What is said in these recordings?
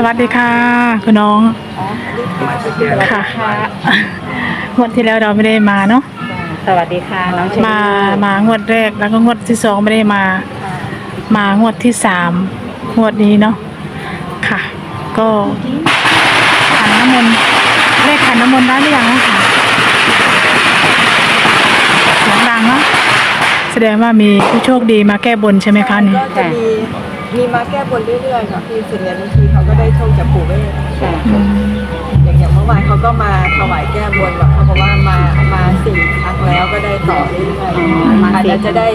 สวัสดีค่ะคุณน้องค่ะงวดที่แล้วเราไม่ได้มาเนาะสวัสดีค่ะน้องเชอรี่มามางวดแรกแล้วก็งวดที่สองไม่ได้มา มางวดที่สามงวดนี้เนาะค่ะ ก็ขันน้ำมนต์เลขขันน้ำมนต์ได้หรือยังนะคะเสียงดังเนาะแสดงว่ามีผู้โชคดีมาแก้บนใช่ไหมคะนี่ก็จะมี มีมาแก้บนเรื่อยๆค่ะพี่ส่วนใหญ่บางทีเขาก็ได้โชคจากปู่เวทค่ะอืมอย่างอย่างเมื่อวานเขาก็มาถวายแก้บนแบบเขาบอกว่ามามาสี่ครั้งแล้วก็ได้ต่อเรื่อยๆอาจจะจะได้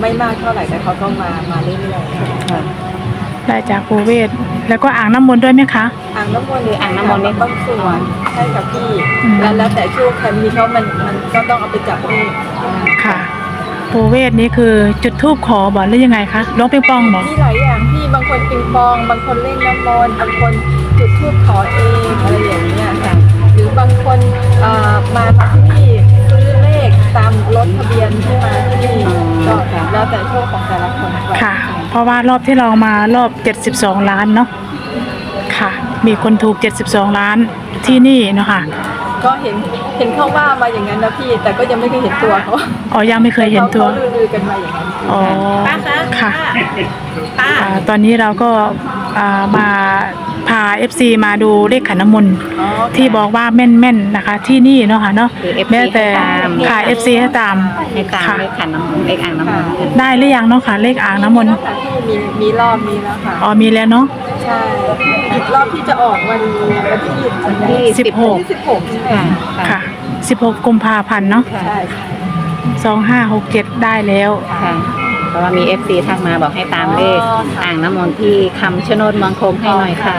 ไม่มากเท่าไหร่แต่เขาก็มามาเรื่อยๆค่ะได้จากปูเวศแล้วก็อ่างน้ำมนต์ด้วยไหมคะ อ่างน้ำมนต์คืออ่างน้ำมนต์นี่บางส่วนใช่ค่ะพี่อืมแล้วแล้วแต่ช่วงใครมีเขามันมันก็ต้องเอาไปจับเลขค่ะ ปูเวศนี้คือจุดทูบขอบอกหรือยังไงคะร้องปิงปองบอกมีหลายอย่างพี่บางคนปิงปอง บางคนเล่นน้ำมนต์บางคนจุดธูปขอเองอะไรอย่างเงี้ยค่ะหรือบางคนเอ่อมาที่นี่ซื้อเลขตามรถทะเบียนที่มาที่นี่ก็แล้วแต่โชคของแต่ละคนไปค่ะ เพราะว่ารอบที่เรามารอบ 72 ล้านเนาะค่ะ มีคนถูก 72 ล้านที่นี่เนาะค่ะ ก็เห็นเห็นเขาว่ามาอย่างนั้นนะพี่ แต่ก็ยังไม่เคยเห็นตัวเขาอ๋อยังไม่เคยเห็นตัวเขาลือๆกันมาอย่างนั้นอ๋อค่ะ ป้าอ่าตอนนี้เราก็อ่ามาพา FC มาดูเลขขันน้ำมนต์อ๋อที่บอกว่าแม่นๆนะคะ ที่นี่เนาะค่ะเนาะคือ FC แม้แต่ให้ตาม ค่ะ FC ให้ตามให้ตามค่ะ เลขขันน้ำมนต์เลขอ่างน้ำมนต์กันได้หรือยังเนาะค่ะเลขอ่างน้ำมนต์แล้วค่ะที่มีมีรอบนี้แล้วค่ะอ๋อมีแล้วเนาะ ใช่อีกรอบที่จะออกวันวันที่ยี่สิบที่สิบหก ที่สิบหกใช่ไหมค่ะค่ะ16 กุมภาพันธ์เนาะใช่ใช่2567 ได้แล้ว ค่ะเพราะว่ามีเอฟซีทักมาบอกให้ตามเลขอ๋อค่ะอ่างน้ำมนต์ที่คำชะโนดเมืองคงให้หน่อยค่ะ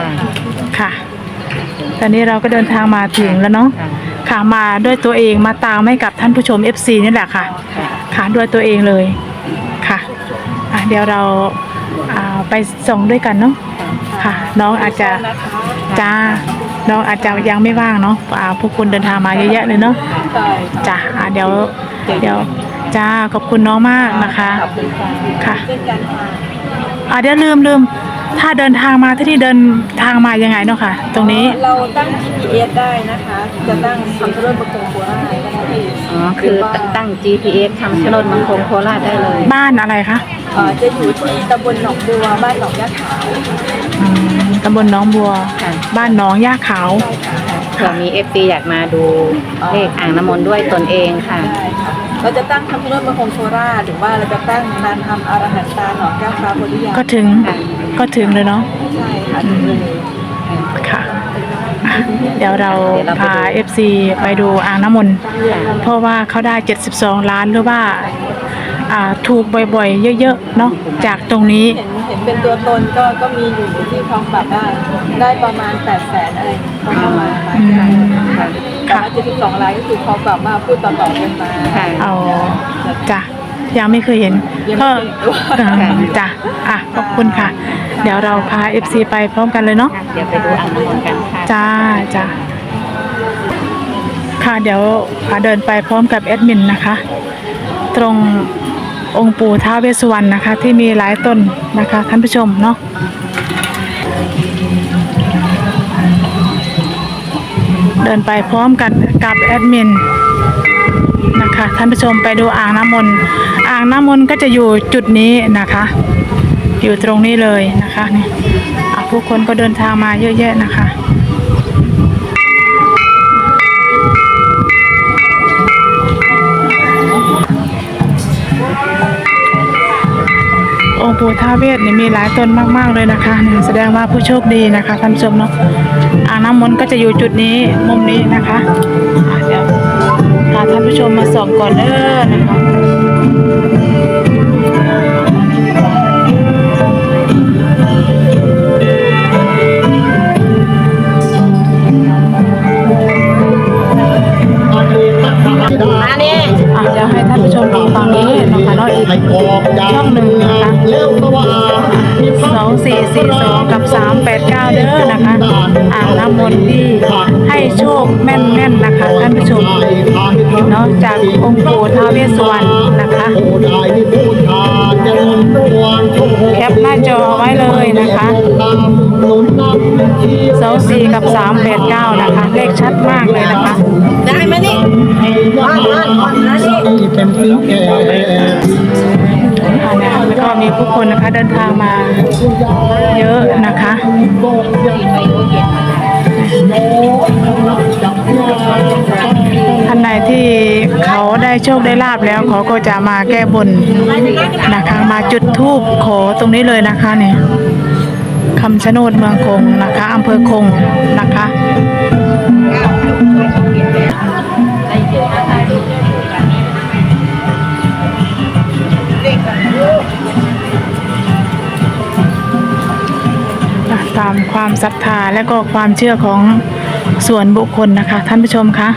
ค่ะ ตอนนี้เราก็เดินทางมาถึงแล้วเนาะ ค่ะค่ะมาด้วยตัวเองมาตามให้กับท่านผู้ชม FC นี่แหละค่ะ ค่ะ ค่ะด้วยตัวเองเลย ค่ะอะเดี๋ยวเราอ่าไปส่งด้วยกันเนาะ ค่ะ น้องอาจจะนะคะจ้าน้องอาจจะยังไม่ว่างเนาะอ่าพวกคุณเดินทางมาเยอะแยะเลยเนาะใช่จ้าอะเดี๋ยวเดี๋ยวจ้าขอบคุณน้องมากนะคะขอบคุณค่ะค่ะเช่นกันค่ะอะเดี๋ยวลืมลืมถ้าเดินทางมาที่ที่เดินทางมายังไงเนาะค่ะ ตรงนี้เราตั้ง GPS ได้นะคะ จะตั้งคำชะโนดประกงโคราชได้ก็ได้อ๋อคือตั้ง GPS คำชะโนดเมืองคงโคราชได้เลย บ้านอะไรคะ เอ่อจะอยู่ที่ตำบลหนองบัวบ้านหนองยะขาวอืมตำบลหน้องบัว ค่ะบ้านหน้องย่าขาวเผื่อมีเอฟซีอยากมาดูเลขอ่างน้ำมนต์ด้วยตนเองค่ะได้ค่ะเราจะตั้งคำชะโนดประกงโคราชหรือว่าเราจะตั้งนานทำอารหันตาหนองแก้วฟ้าโพธิยาก็ถึงค่ะ ก็ถึงเลยเนาะใช่ค่ะถึงเลย ค่ะอะ เดี๋ยวเราพา FC ไปดูอ่างน้ำมนต์ เพราะว่าเขาได้ 72 ล้านหรือว่า อ่าถูกบ่อยๆ เยอะๆเนาะจากตรงนี้ เห็นเห็นเป็นตัวตนก็ก็มีอยู่ที่คลองปรับได้ได้ประมาณ8ปดแสนอะไรเขาเข้ามามาอืมค่ะแต่ว่า72ล้านก็คือคลองปรับมาพูดต่อๆกันมาค่ะ เอาจ้ะยังไม่เคยเห็นยังก็ไม่เคยเห็นด้วยเออจ้ะอะขอบคุณค่ะ เดี๋ยวเราพา FC ไปพร้อมกันเลยเนาะ เดี๋ยวไปดูอ่างน้ำมนต์กันค่ะ จ้าจ้าค่ะเดี๋ยวพาเดินไปพร้อมกับแอดมินนะคะ ตรง องค์ปู่ท้าเวสุวรรณนะคะ ที่มีหลายต้นนะคะท่านผู้ชมเนาะเดินไปพร้อมกันกับแอดมินนะคะท่านผู้ชมไปดูอ่างน้ำมนต์อ่างน้ำมนต์ก็จะอยู่จุดนี้นะคะ อยู่ตรงนี้เลยนะคะนี่ผู้คนก็เดินทางมาเยอะแยะนะคะ ปู่ท้าเวสเนี่ยมีหลายตนมากๆเลยนะคะแสดงว่าผู้โชคดีนะคะท่านชมเนาะอ่างน้ำมนต์ก็จะอยู่จุดนี้มุมนี้นะคะอะเดี๋ยวพาท่านผู้ชมมาส่องก่อนเด้อนะคะมาเนี่ยเดี๋ยวให้ท่านผู้ชมดูฝั่งนี้ นะคะเนาะอีกช่องหนึ่งนะคะสองสี่สี่สองกับสามแปดเก้าเด้อนะคะอ่างน้ำมนต์ที่ให้โชคแม่นๆนะคะท่านผู้ชมเนาะจากองค์ปู่ท้าวเวสสุวรรณนะคะแคปหน้าจอไว้เลยนะคะหนุนนำชีสองสี่กับสามแปดเก้านะคะเลขชัดมากเลยนะคะ ได้ไหมนี่ว่านว่านว่านนะนี่เป็นสิ่งแก่ มีผู้คนนะคะเดินทางมาเยอะนะคะท่านใดที่เขาได้โชคได้ลาบแล้วเขาก็จะมาแก้บนนะคะ มาจุดธูปขอตรงนี้เลยนะคะเนี่ยคำชะโนดเมืองคงนะคะอำเภอคงนะคะ ตามความศรัทธาและก็ความเชื่อของส่วนบุคคลนะคะ ท่านผู้ชมคะ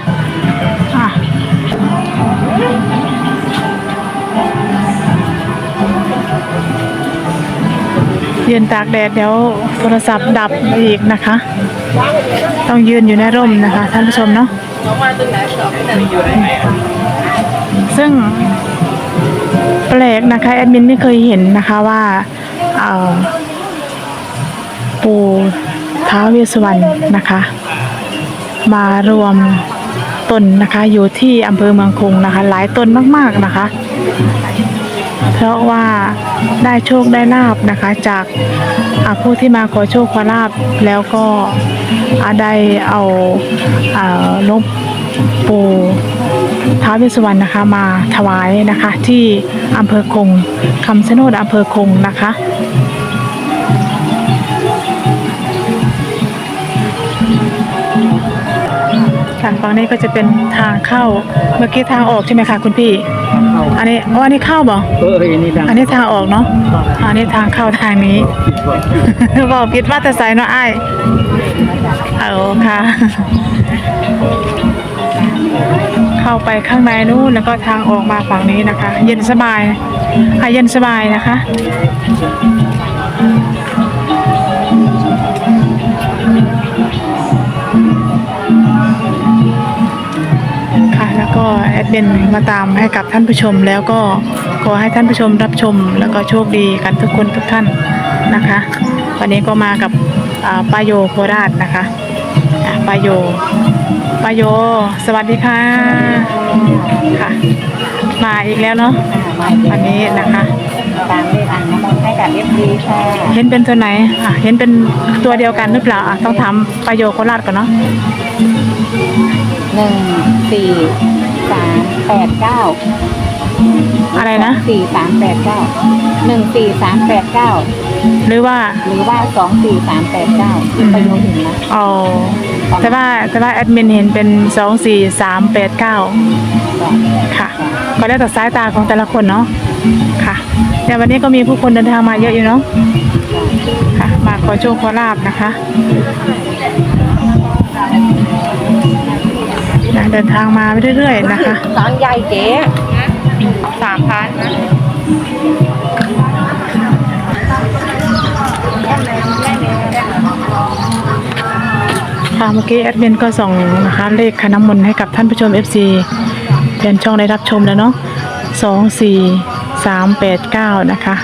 ะยืนตากแดดเดี๋ยวโทรศัพท์ดับอีกนะคะ ต้องยืนอยู่ในร่มนะคะ ท่านผู้ชมเนาะซึ่งแปลกนะคะแอดมินไม่เคยเห็นนะคะว่าเออ ปู่ท้าวเวสสวรรณนะคะ มารวมตนนะคะอยู่ที่อำเภอเมืองคงนะคะ หลายตนมากๆนะคะ เพราะว่าได้โชคได้ลาบนะคะ จากผู้ที่มาขอโชคขอลาบแล้วก็ได้เอาลวงปู่ท้าวเวสสวรรณนะคะมาถวายนะคะที่อำเภอคงคำชะโนดอำเภอคงนะคะ ค่ะฝั่งนี้ก็จะเป็นทางเข้า เมื่อกี้ทางออกใช่ไหมคะคุณพี่ อันนี้อ๋ออันนี้เข้าบ่เอออันนี้ดังอันนี้ทางออกเนาะอันนี้ทางเข้าทางนี้บอกผิดว่าแต่ใส่เนาะไอ้ายเอาค่ะ เข้าไปข้างในนู้นแล้วก็ทางออกมาฝั่งนี้นะคะ เย็นสบายค่ะเย็นสบายนะคะค่ะ เบนมาตามให้กับท่านผู้ชม แล้วก็ขอให้ท่านผู้ชมรับชม แล้วก็โชคดีกันทุกคนทุกท่านนะคะ วันนี้ก็มากับปาป้าโยโคราชนะคะอะป้าโยป้าโย สวัสดีค่ะค่ะ มาอีกแล้วเนาะวันนี้นะคะ ตามเลขอ่างน้ำมนต์ให้กับเอฟซีค่ะเห็นเป็นตัวไหนอะเห็นเป็นตัวเดียวกันหรือเปล่าอะต้องถามป้าโยโคราชก่อนเนาะหนึ่งสี่สามแปดเก้าอะไรนะสี่สามแปดเก้าหนึ่งสี่สามแปดเก้าหรือว่าหรือว่าสองสี่สามแปดเก้าที่ประโยชน์ถึงนะอ๋อ แต่ว่าแต่ว่าแอดมินเห็นเป็นสองสี่สามแปดเก้าค่ะ ก็แล้วแต่สายตาของแต่ละคนเนาะค่ะ แต่วันนี้ก็มีผู้คนเดินทางมาเยอะอยู่เนาะค่ะ มาขอโชคขอลาบนะคะเดินทางมาไปเรื่อยๆนะคะสางใหญ่เจ๊สามพันนะ ค่ะเมื่อกี้แอดมินก็ส่งนะคะเลขคณะมนต์ให้กับท่านผู้ชม FC เพื่อนช่องได้รับชมแล้วเนาะสองสี่สามแปดเก้านะคะ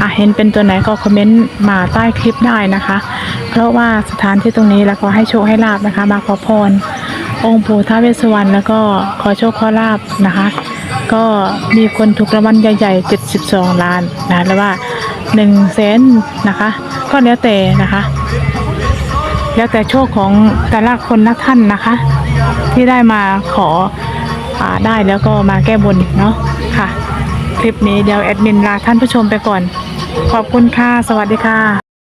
อะเห็นเป็นตัวไหนก็คอมเมนต์มาใต้คลิปได้นะคะ เพราะว่าสถานที่ตรงนี้แล้วก็ให้โชคให้ลาบนะคะ มาขอพร องค์ปู่ท้าวเวสสวรรณแล้วก็ขอโชคขอลาบนะคะ ก็มีคนถูกรางวัลใหญ่ๆ 72 ล้านนะแล้วว่า1แสนนะคะ ก็แล้วแต่นะคะ แล้วแต่โชคของแต่ละคนละท่านนะคะ ที่ได้มาขออาได้แล้วก็มาแก้บนเนาะค่ะ คลิปนี้เดี๋ยวแอดมินลาท่านผู้ชมไปก่อน ขอบคุณค่ะ สวัสดีค่ะ